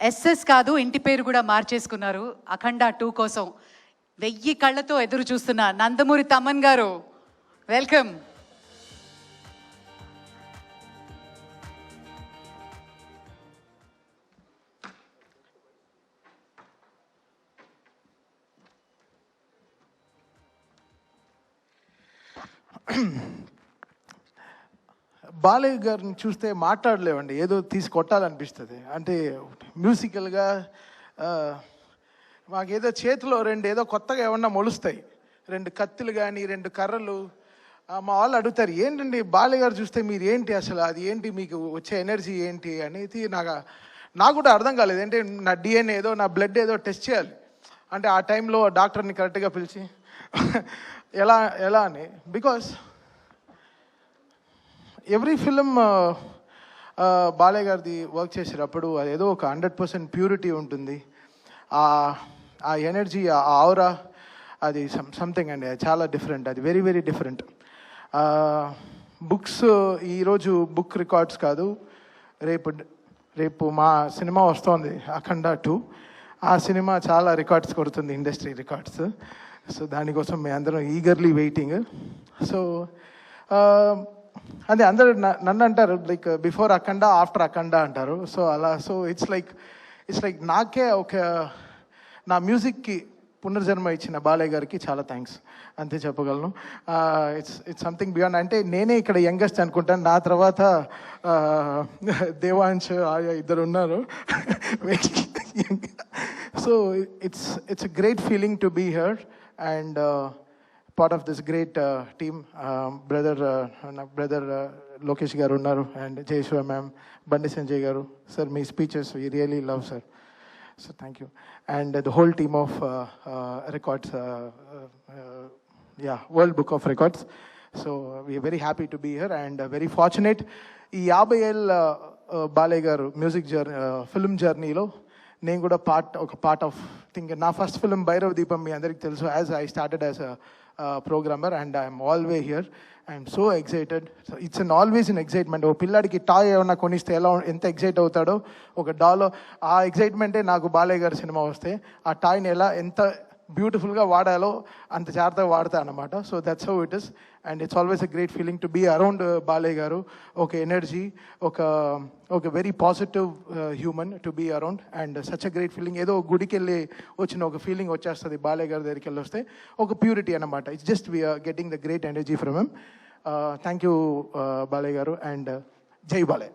SS కాదు ఇంటి పేరు కూడా మార్చేసుకున్నారు. అఖండ టూ కోసం వెయ్యి కళ్ళతో ఎదురు చూస్తున్న నందమూరి తమ్మన్ గారు వెల్కమ్. బాలయ్య గారిని చూస్తే మాట్లాడలేవండి. ఏదో తీసి కొట్టాలనిపిస్తుంది. అంటే మ్యూజికల్గా మాకేదో చేతిలో రెండు ఏదో కొత్తగా ఏమన్నా మొలుస్తాయి. రెండు కత్తులు కానీ రెండు కర్రలు. మా వాళ్ళు అడుగుతారు ఏంటండి బాలయ్య గారు చూస్తే మీరు ఏంటి అసలు? అది ఏంటి? మీకు వచ్చే ఎనర్జీ ఏంటి? అనేది నాకు నాకు కూడా అర్థం కాలేదు. అంటే నా డిఎన్ఏ ఏదో నా బ్లడ్ ఏదో టెస్ట్ చేయాలి. అంటే ఆ టైంలో డాక్టర్ని కరెక్ట్గా పిలిచి ఎలా ఎలా అని. బికాస్ ఎవ్రీ ఫిలిం బాలయ్య గారిది వర్క్ చేసేటప్పుడు అది ఏదో ఒక హండ్రెడ్ పర్సెంట్ ప్యూరిటీ ఉంటుంది. ఆ ఆ ఎనర్జీ ఆ ఆవరా అది సంథింగ్ అండి. అది చాలా డిఫరెంట్ అది వెరీ వెరీ డిఫరెంట్ బుక్స్ ఈరోజు బుక్ రికార్డ్స్ కాదు. రేపు రేపు మా సినిమా వస్తోంది అఖండ టూ ఆ సినిమా చాలా రికార్డ్స్ కొడుతుంది ఇండస్ట్రీ రికార్డ్స్ సో దానికోసం మేము అందరం ఈగర్లీ వెయిటింగ్ సో అదే అందరు నన్ను అంటారు like before Akhanda after Akhanda అంటారు. సో అలా so it's like it's like నాకే ఒక నా మ్యూజిక్కి పునర్జన్మ ఇచ్చిన బాలయ్య గారికి చాలా థ్యాంక్స్ అంతే చెప్పగలను. ఇట్స్ ఇట్స్ సంథింగ్ బియాండ్ అంటే నేనే ఇక్కడ యంగెస్ట్ అనుకుంటాను. నా తర్వాత ఆ, దేవాంశ్ ఆయా ఇద్దరు ఉన్నారు. So it's it's great feeling to be here and part of this great team brother brother నా లోకేష్ గారు ఉన్నారు and Jayeshwar ma'am Bandi Sanjay garu. Sir me speeches we really love sir so thank you and the whole team of records yeah world book of records so we are very happy to be here and very fortunate ఈ యాభై ఏళ్ళ బాలయ్య గారు music journey film జర్నీలో నేను కూడా part ఒక part of think నా first film Bhairava Deepam మీ అందరికీ తెలుసు as I started as a programmer and I'm always here I'm so excited so it's an always in excitement ఓ పిల్లాడికి టాయ్ ఏమన్నా కొనిస్తే ఎలా ఎంత ఎక్సైట్ అవుతాడో. ఒక డాలో ఆ ఎక్సైట్మెంటే నాకు బాలయ్య గారి సినిమా వస్తే ఆ టాయ్ని ఎలా ఎంత బ్యూటిఫుల్గా వాడాలో అంత జాగ్రత్తగా వాడతా అనమాట so that's how it is and it's always a great feeling to be around Balayya garu. ఒక ఎనర్జీ ఒక ఒక very positive human to be around and such a great feeling ఏదో గుడికి వెళ్ళి వచ్చిన ఒక ఫీలింగ్ వచ్చేస్తుంది బాలయ్య గారి దగ్గరికి వెళ్ళి వస్తే ఒక ప్యూరిటీ అనమాట it's just we are getting the great energy from him thank you Balayya garu. And uh, జై బాలయ్య